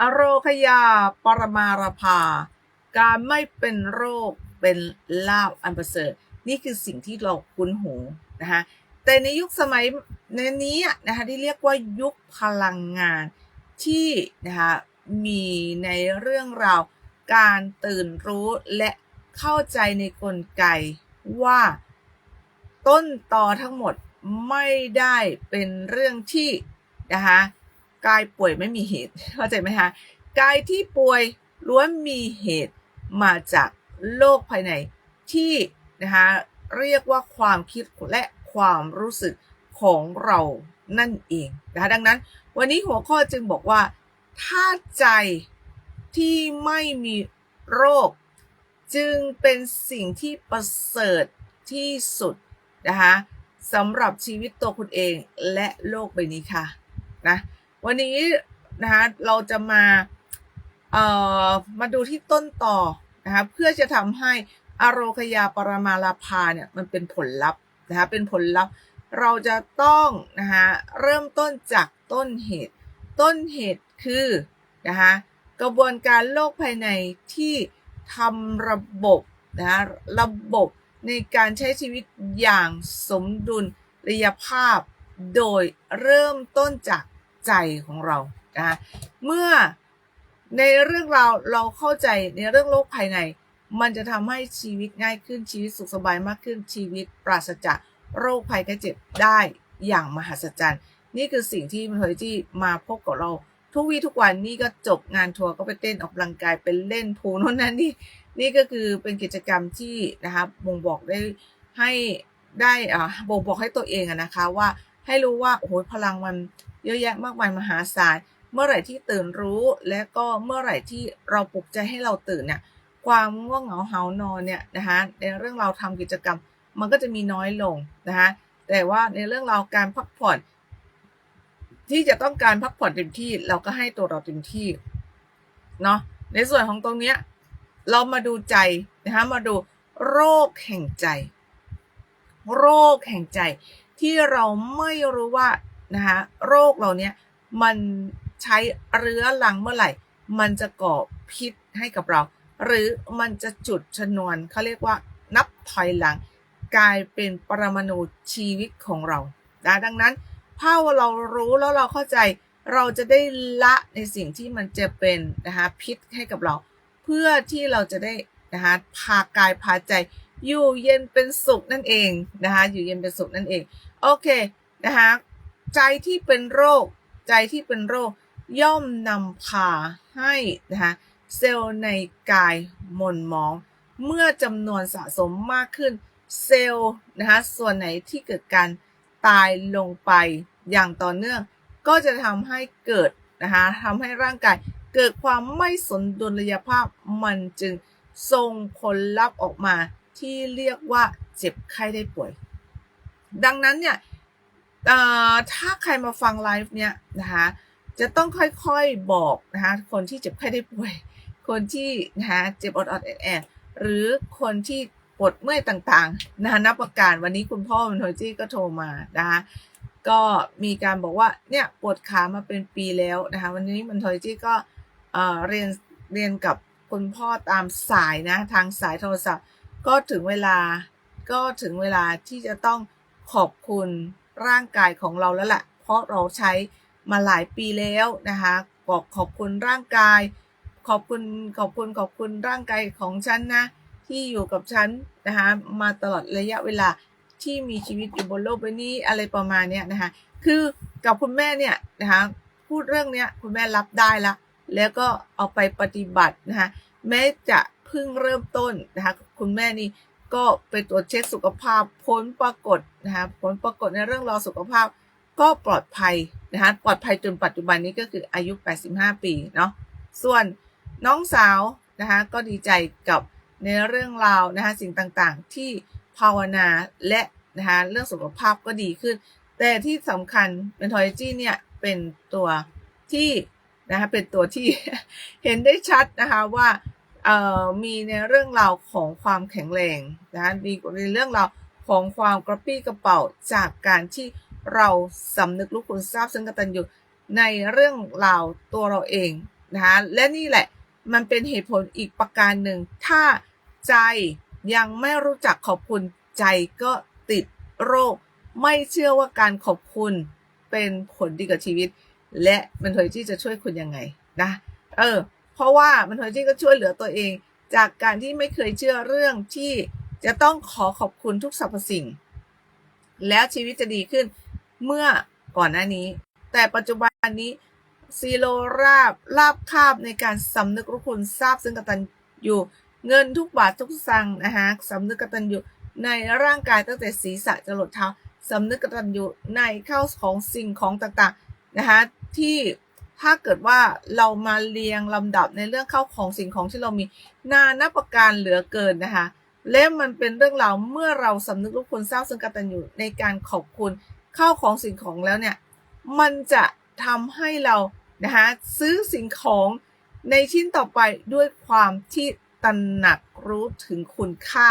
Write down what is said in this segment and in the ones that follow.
อโรคยาปรมารภา การไม่เป็นโรคเป็นลาบอันประเสริฐ นี่คือสิ่งที่เราคุ้นหูนะคะแต่ในยุคสมัยในนี้นะคะที่เรียกว่ายุคพลังงานที่นะคะมีในเรื่องราวการตื่นรู้และเข้าใจในกลไกว่าต้นตอทั้งหมดไม่ได้เป็นเรื่องที่นะคะ กายป่วยไม่มีเหตุ เข้าใจไหมคะกายที่ป่วยล้วนมีเหตุมาจากโลกภายในที่นะคะเรียกว่าความคิดและความรู้สึกของเรานั่นเองนะคะดังนั้น วันนี้หัวข้อจึงบอกว่า ถ้าใจที่ไม่มีโรค จึงเป็นสิ่งที่ประเสริฐที่สุดนะคะสำหรับชีวิตตัวคุณเองและโลกใบนี้ค่ะนะ วันนี้นะคะเราจะมาเอ่อมาดูที่ต้นต่อนะคะเพื่อจะทำให้อโรคยาปรมาลาภาเนี่ยมันเป็นผลลัพธ์นะคะเป็นผลลัพธ์เราจะต้องนะคะเริ่มต้นจากต้นเหตุ ต้นเหตุคือนะคะกระบวนการโลกภายในที่ทำระบบนะคะระบบในการใช้ชีวิตอย่างสมดุลระยภาพ โดยเริ่มต้นจาก ใจของเรานะคะเมื่อในเรื่องราวเราเข้าใจในเรื่องโลกภายใน มันจะทำให้ชีวิตง่ายขึ้นชีวิตสุขสบายมากขึ้นชีวิตปราศจากโรคภัยไข้เจ็บได้อย่างมหัศจรรย์ นี่คือสิ่งที่มันเฮยที่มาพบกับเรา ทุกวีทุกวันนี่ก็จบงานทัวร์ก็ไปเต้นออกกำลังกายเป็นเล่นพูโน่นนั่นนี่นี่ก็คือเป็นกิจกรรมที่นะครับบ่งบอกได้ให้ได้อ่าบ่งบอกให้ตัวเองอะนะคะว่าให้รู้ว่าโอ้โหพลังมัน เยอะแยะมากมายมหาศาล เมื่อไหร่ที่ตื่นรู้ และก็เมื่อไหร่ที่เราปลุกใจให้เราตื่นเนี่ยความง่วงเหงาเหานอนเนี่ยนะคะในเรื่องเราทำกิจกรรมมันก็จะมีน้อยลงนะคะแต่ว่าในเรื่องเราการพักผ่อน ที่จะต้องการพักผ่อนเต็มที่เราก็ให้ตัวเราเต็มที่เนาะในส่วนของตรงเนี้ยเรามาดูใจนะคะมาดูโรคแห่งใจ โรคแห่งใจที่เราไม่รู้ว่า นะคะโรคเราเนี้ยมันใช้เรื้อรังเมื่อไหร่ มันจะก่อพิษให้กับเรา หรือมันจะจุดชนวนเขาเรียกว่านับถอยหลัง กลายเป็นปรมาณูชีวิตของเรานะดังนั้นถ้าเรารู้แล้วเราเข้าใจเราจะได้ละในสิ่งที่มันจะเป็นนะคะพิษให้กับเรา เพื่อที่เราจะได้นะคะพากายพาใจ อยู่เย็นเป็นสุขนั่นเองนะคะอยู่เย็นเป็นสุขนั่นเอง โอเคนะคะ ใจที่เป็นโรค ใจที่เป็นโรค ย่อมนำพาให้นะคะเซลล์ในกายหม่นหมอง เมื่อจำนวนสะสมมากขึ้น เซลล์นะคะส่วนไหนที่เกิดการตายลงไปอย่างต่อเนื่อง ก็จะทำให้เกิดนะคะทำให้ร่างกายเกิดความไม่สมดุลยภาพมันจึงส่งผลลัพธ์ออกมาที่เรียกว่าเจ็บไข้ได้ป่วย ดังนั้นเนี่ย ถ้าใครมาฟังไลฟ์เนี่ยนะคะจะต้องค่อยๆบอกนะคะคนที่เจ็บไข้ได้ป่วย คนที่นะคะเจ็บอดอดแอดแอดหรือคนที่ปวดเมื่อยต่างๆนะคะนับประการวันนี้คุณพ่อมันโทจี้ก็โทรมานะคะก็มีการบอกว่าเนี่ยปวดขามาเป็นปีแล้วนะคะวันนี้มันโทจี้ก็เรียนเรียนกับคุณพ่อตามสายนะทางสายโทรศัพท์ ก็ถึงเวลาก็ถึงเวลาที่จะต้องขอบคุณ ร่างกายของเราแล้วแหละเพราะเราใช้มาหลายปีแล้วนะคะบอกขอบคุณร่างกาย ขอบคุณขอบคุณขอบคุณร่างกายของฉันนะที่อยู่กับฉันนะคะมาตลอดระยะเวลาที่มีชีวิตอยู่บนโลกใบนี้อะไรประมาณนี้นะคะคือกับคุณแม่เนี่ยนะคะพูดเรื่องเนี้ยคุณแม่รับได้ละแล้วก็เอาไปปฏิบัตินะคะแม้จะเพิ่งเริ่มต้นนะคะคุณแม่นี่ ก็ไปตรวจเช็คสุขภาพผลปรากฏนะคะผลปรากฏในเรื่องรอสุขภาพก็ปลอดภัยนะคะปลอดภัยจนปัจจุบันนี้ก็คืออายุ 85 ปีเนาะส่วนน้องสาวนะคะก็ดีใจกับในเรื่องราวนะคะสิ่งต่างๆ ที่ภาวนาและนะคะเรื่องสุขภาพก็ดีขึ้น แต่ที่สำคัญเป็นทอยจีเนี่ยเป็นตัวที่นะคะเป็นตัวที่เห็นได้ชัดนะคะว่า มีในเรื่องราวของความแข็งแรงนะคะมีในเรื่องราวของความกระปี้กระเป๋าจากการที่เราสำนึกรู้คุณทราบซึ่งกตัญญูในเรื่องราวตัวเราเองนะคะและนี่แหละมันเป็นเหตุผลอีกประการหนึ่ง ถ้าใจยังไม่รู้จักขอบคุณใจก็ติดโรค ไม่เชื่อว่าการขอบคุณเป็นผลดีกับชีวิต และมันทยที่จะช่วยคุณยังไงนะ เออ ราะว่ามันทอยที่ก็ช่วยเหลือตัวเอง จากการที่ไม่เคยเชื่อเรื่องที่จะต้องขอขอบคุณทุกสรรพสิ่ง แล้วชีวิตจะดีขึ้นเมื่อก่อนหน้านี้ แต่ปัจจุบันนี้ซีโรราบราบคาบในการสำนึกรู้คุณทราบซึ่งกตัญญูเงินทุกบาททุกสังนะคะสำนึกกตัญญูในร่างกายตั้งแต่ศีรษะจรดเท้าสำนึกกตัญญูในเข้าของสิ่งของต่างๆนะคะที่ ถ้าเกิดว่าเรามาเรียงลำดับในเรื่องเข้าของสิ่งของที่เรามีนานับประการเหลือเกินนะคะและมันเป็นเรื่องราวเมื่อเราสำนึกรู้คุณทราซึ่งกตัญญูในการขอบคุณเข้าของสิ่งของแล้วเนี่ย มันจะทำให้เรานะคะซื้อสิ่งของในชิ้นต่อไปด้วยความที่ตระหนักรู้ถึงคุณค่า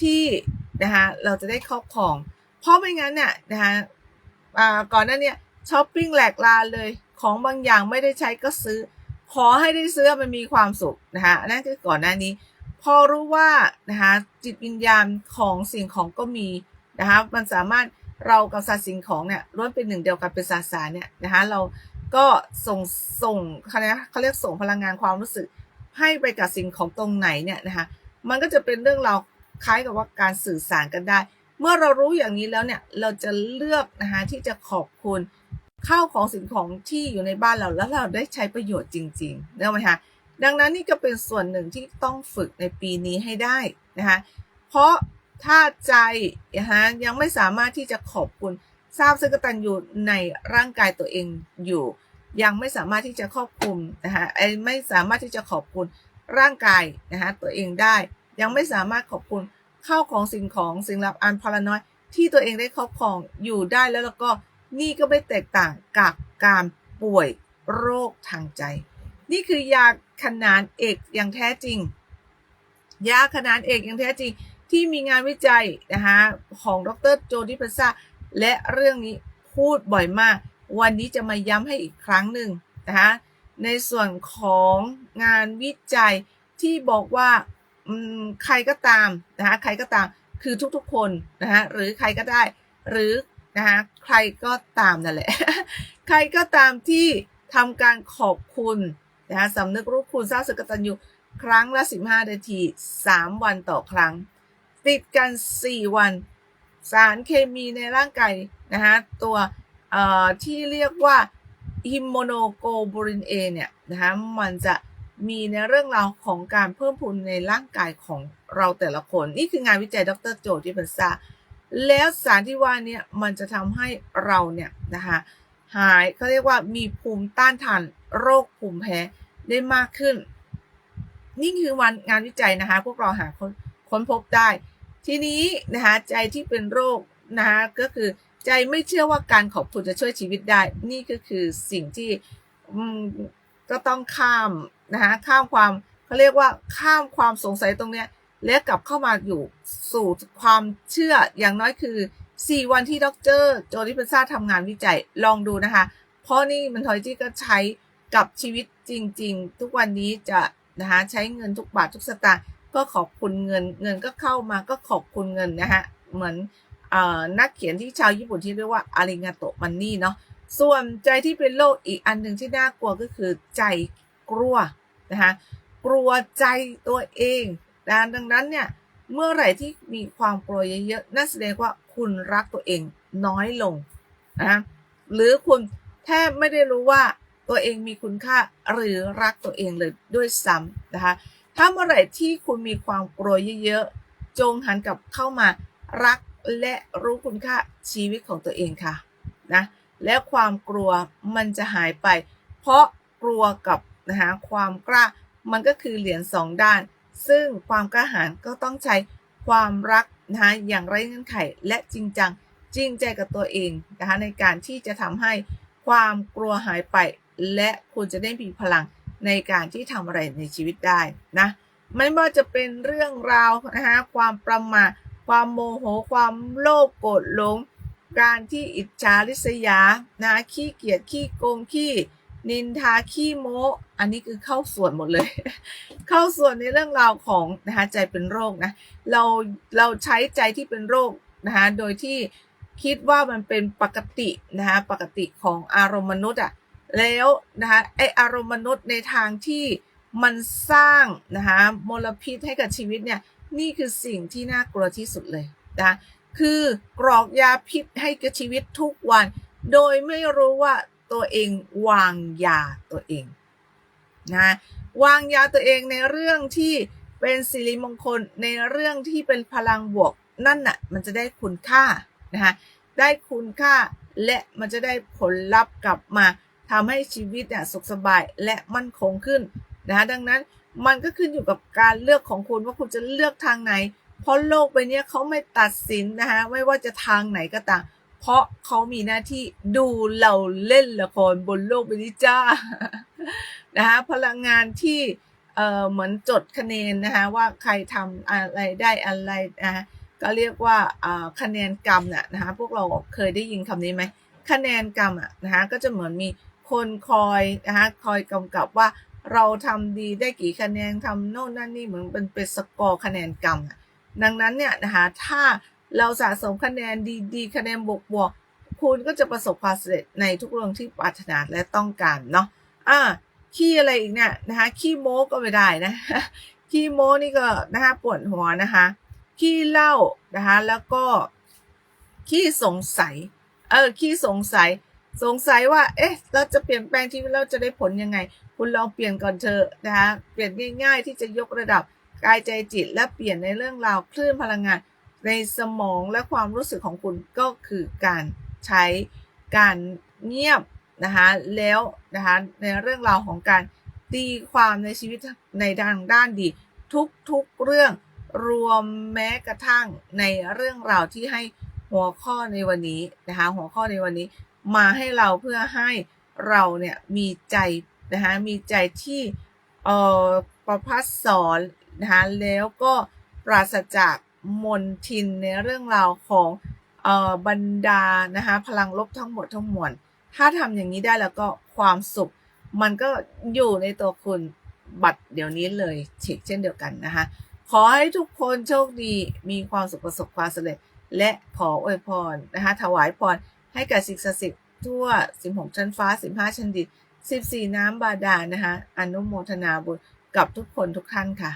ที่นะคะเราจะได้ครอบครอง เพราะไม่งั้นเนี่ยนะคะก่อนหน้านี้ช้อปปิ้งแหลกลาเลย ของบางอย่างไม่ได้ใช้ก็ซื้อ ขอให้ได้ซื้อมันมีความสุขนะคะนั่นคือก่อนหน้านี้ พอรู้ว่านะคะจิตวิญญาณของสิ่งของก็มีนะคะมันสามารถเรากับสัตว์สิ่งของเนี่ยล้วนเป็นหนึ่งเดียวกันเป็นสาสารเนี่ยนะคะเราก็ส่งส่งเขาเรียกเขาเรียกส่งพลังงานความรู้สึก ให้ไปกับสิ่งของตรงไหนเนี่ยนะคะมันก็จะเป็นเรื่องเราคล้ายกับว่าการสื่อสารกันได้ เมื่อเรารู้อย่างนี้แล้วเนี่ยเราจะเลือกนะคะที่จะขอบคุณ ข้าวของสิ่งของที่อยู่ในบ้านเราแล้วเราได้ใช้ประโยชน์จริงๆเนอะไหมคะดังนั้นนี่ก็เป็นส่วนหนึ่งที่ต้องฝึกในปีนี้ให้ได้นะคะเพราะถ้าใจนะคะยังไม่สามารถที่จะขอบคุณทราบซึ่งกตัญญูในร่างกายตัวเองอยู่ ยังไม่สามารถที่จะครอบคุมนะคะไอไม่สามารถที่จะขอบคุณร่างกายนะคะตัวเองได้ ยังไม่สามารถขอบคุณเข้าของสิ่งของสิ่งลับอันพลาน้อยที่ตัวเองได้ครอบครองอยู่ได้แล้วแล้วก็ นี่ก็ไม่แตกต่างกับการป่วยโรคทางใจ นี่คือยาขนานเอกอย่างแท้จริง ยาขนานเอกอย่างแท้จริงที่มีงานวิจัยนะคะของดรโจดิพัสซาและเรื่องนี้พูดบ่อยมาก วันนี้จะมาย้ำให้อีกครั้งหนึ่งนะคะในส่วนของงานวิจัยที่บอกว่าใครก็ตามนะคะใครก็ตามคือทุกๆคนนะคะหรือใครก็ได้ หรือ นะคะใครก็ตามนั่นแหละ ใครก็ตามที่ทำการขอบคุณนะคะสำนึกรู้คุณสร้างสกตัญญูครั้งละ 15 นาที 3 วันต่อครั้ง ติดกัน 4 วัน สารเคมีในร่างกายนะคะตัวที่เรียกว่าฮิมโมโนโกบูรินเอเนี่ยนะคะมันจะมีในเรื่องราวของการเพิ่มพูนในร่างกายของเราแต่ละคน นี่คืองานวิจัยดรโจที่เป็นซา แล้วสารที่ว่านี้มันจะทำให้เราเนี่ยนะคะหายเขาเรียกว่ามีภูมิต้านทานโรคภูมิแพ้ได้มากขึ้น นี่คือวันงานวิจัยนะคะ พวกเราหาค้นค้นพบได้ ทีนี้นะคะใจที่เป็นโรคนะคะก็คือใจไม่เชื่อว่าการขอบคุณจะช่วยชีวิตได้ นี่ก็คือสิ่งที่ก็ต้องข้ามนะคะข้ามความเขาเรียกว่าข้ามความสงสัยตรงเนี้ย และกลับเข้ามาอยู่สู่ความเชื่ออย่างน้อยคือ 4 วันที่ดรโจลิพัซ่าทำงานวิจัยลองดูนะคะ เพราะนี่มันทอยจี้ก็ใช้กับชีวิตจริง ๆ ทุกวันนี้จะนะคะใช้เงินทุกบาททุกสตางค์ก็ขอบคุณเงิน เงินก็เข้ามาก็ขอบคุณเงินนะคะเหมือนอนักเขียนที่ชาวญี่ปุ่นที่เรียกว่าอาริงาโตมันนี่เนาะส่วนใจที่เป็นโรคอีกอันหนึ่งที่น่ากลัวก็คือใจกลัวนะคะกลัวใจตัวเอง นะดังนั้นเนี่ยเมื่อไหร่ที่มีความกลัวเยอะๆนั่นแสดงว่าคุณรักตัวเองน้อยลงนะหรือคุณแทบไม่ได้รู้ว่าตัวเองมีคุณค่าหรือรักตัวเองเลยด้วยซ้ำนะคะถ้าเมื่อไหร่ที่คุณมีความกลัวเยอะๆจงหันกลับเข้ามารักและรู้คุณค่าชีวิตของตัวเองค่ะนะและความกลัวมันจะหายไป เพราะกลัวกับนะคะความกล้ามันก็คือเหรียญสองด้าน ซึ่งความกล้าหาญก็ต้องใช้ความรักนะคะอย่างไร้เงื่อนไขและจริงจังจริงใจกับตัวเองนะคะในการที่จะทำให้ความกลัวหายไป และคุณจะได้มีพลังในการที่ทำอะไรในชีวิตได้นะไม่ว่าจะเป็นเรื่องราวนะคะความประมาทความโมโห ความโลภโกรธหลง การที่อิจฉาริษยานะขี้เกียจขี้โกงขี้ นินทาขี้โมอันนี้คือเข้าส่วนหมดเลย เข้าส่วนในเรื่องราวของนะคะใจเป็นโรคนะเราเราใช้ใจที่เป็นโรคนะคะโดยที่คิดว่ามันเป็นปกตินะคะปกติของอารมณ์มนุษย์อะแล้วนะคะไออารมณ์มนุษย์ในทางที่มันสร้างนะคะมลพิษให้กับชีวิตเนี่ยนี่คือสิ่งที่น่ากลัวที่สุดเลยนะคือกรอกยาพิษให้กับชีวิตทุกวัน โดยไม่รู้ว่า ตัวเองวางยาตัวเองนะวางยาตัวเองในเรื่องที่เป็นสิริมงคลในเรื่องที่เป็นพลังบวกนั่นน่ะมันจะได้คุณค่านะคะได้คุณค่าและมันจะได้ผลลัพธ์กลับมาทำให้ชีวิตเนี่ยสุขสบายและมั่นคงขึ้นนะคะดังนั้นมันก็ขึ้นอยู่กับการเลือกของคุณว่าคุณจะเลือกทางไหน เพราะโลกใบนี้เขาไม่ตัดสินนะคะไม่ว่าจะทางไหนก็ตาม เพราะเขามีหน้าที่ดูเราเล่นละครบนโลกใบนี้จ้านะคะพลังงานที่เอ่อเหมือนจดคะแนนนะคะว่าใครทำอะไรได้อะไรนะคะก็เรียกว่าอ่าคะแนนกรรมน่ะนะคะพวกเราเคยได้ยินคำนี้ไหมคะแนนกรรมอะนะคะก็จะเหมือนมีคนคอยนะคะคอยกำกับว่าเราทำดีได้กี่คะแนนทำโน่นนั่นนี่เหมือนเป็นเป็นสกอร์คะแนนกรรมดังนั้นเนี่ยนะคะถ้า เราสะสมคะแนนดีๆ คะแนนบวกบวกๆคุณก็จะประสบความสำเร็จในทุกเรื่องที่ปรารถนาและต้องการเนาะอ่าขี้อะไรอีกเนี่ยนะคะขี้โม้ก็ไม่ได้นะขี้โม้นี่ก็นะคะปวดหัวนะคะขี้เล้านะคะแล้วก็ขี้สงสัยเออขี้สงสัยสงสัยว่า เอ๊ะ เราจะเปลี่ยนแปลงชีวิตเราจะได้ผลยังไง คุณลองเปลี่ยนก่อนเถอะนะคะเปลี่ยนง่าย ๆ ที่จะยกระดับกายใจจิตและเปลี่ยนในเรื่องราวคลื่นพลังงาน ในสมองและความรู้สึกของคุณก็คือการใช้การเงียบนะคะแล้วนะคะในเรื่องราวของการตีความในชีวิตในด้านด้านดีทุกๆเรื่องรวมแม้กระทั่งในเรื่องราวที่ให้หัวข้อในวันนี้นะคะหัวข้อในวันนี้มาให้เราเพื่อให้เราเนี่ยมีใจนะคะมีใจที่เอ่อประพัดสอนนะคะแล้วก็ปราศจาก มนทินในเรื่องราวของเอ่อบรรดานะคะพลังลบทั้งหมดทั้งมวลถ้าทำอย่างนี้ได้แล้วก็ความสุข มันก็อยู่ในตัวคุณบัตรเดี๋ยวนี้เลยเช็คเช่นเดียวกันนะคะขอให้ทุกคนโชคดีมีความสุขประสบความสำเร็จ และขออวยพรนะคะถวายพรให้กับสิ่งศักดิ์สิทธิ์ทั่ว 16 ชั้นฟ้า 15 ชั้นดิน 14 น้ำบาดาลนะคะอนุโมทนาบุญกับทุกคนทุกท่านค่ะ